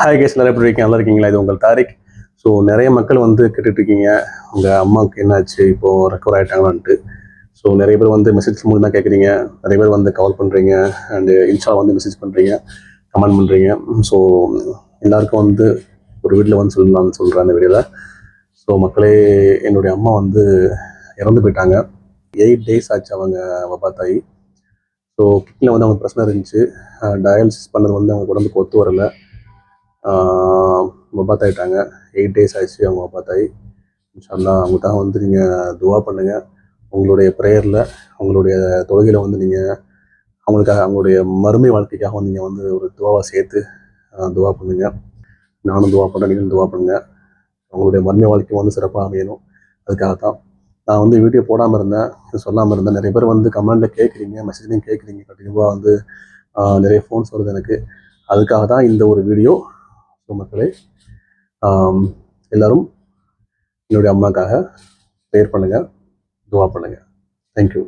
Hi guys நல்லா எப்படி இருக்கீங்க? நல்லா இருக்கீங்களா? இது உங்கள் தாரிக். ஸோ நிறைய மக்கள் வந்து கேட்டுட்டு இருக்கீங்க உங்கள் அம்மாவுக்கு என்னாச்சு? இப்போது ரெக்கவர் ஆகிட்டாங்களான்ட்டு ஸோ நிறைய பேர் வந்து மெசேஜ் மூலியமாக கேட்குறீங்க நிறைய பேர் வந்து கால் பண்ணுறீங்க அண்டு இன்ஸ்டா வந்து மெசேஜ் பண்ணுறீங்க கமெண்ட் பண்ணுறீங்க ஸோ எல்லாருக்கும் வந்து ஒரு வீட்டில் வந்து சொல்லலாம்னு சொல்கிறேன் அந்த வீடியோவில் ஸோ மக்களே என்னுடைய அம்மா வந்து இறந்து போயிட்டாங்க. எயிட் டேஸ் ஆச்சு அவங்க பார்த்தாயி ஸோ கிட்னியில் வந்து அவங்க பிரச்சனை இருந்துச்சு. டயாலிசிஸ் பண்ணது வந்து அவங்க உடம்புக்கு ஒத்து வரலை. மொபாத் ஆகிட்டாங்க எயிட் டேஸ் ஆயிடுச்சு அவங்க மொபாத் ஆகி இன்ஷால்லா அவங்களுக்காக வந்து நீங்கள் துவா பண்ணுங்கள் உங்களுடைய ப்ரேயரில் அவங்களுடைய தொழுகையில் வந்து நீங்கள் அவங்களுக்காக அவங்களுடைய மறுமை வாழ்க்கைக்காக வந்து நீங்கள் வந்து ஒரு துவாவை சேர்த்து துவா பண்ணுங்கள் நானும் துவா பண்ணுறேன் நீங்களும் துவா பண்ணுங்கள் அவங்களுடைய மறுமை வாழ்க்கை வந்து சிறப்பாக அமையணும். அதுக்காக தான் நான் வந்து வீடியோ போடாமல் இருந்தேன். சொல்லாமல் இருந்தேன். நிறைய பேர் வந்து கமெண்டில் கேட்குறீங்க மெசேஜ்லையும் கேட்குறீங்க கண்டிப்பாக வந்து நிறைய ஃபோன்ஸ் வருது எனக்கு. அதுக்காக தான் இந்த ஒரு வீடியோ ஸோ மக்களே. எல்லாரும் என்னுடைய அம்மாக்காக ப்ரேயர் பண்ணுங்கள் துவா பண்ணுங்கள் தேங்க்யூ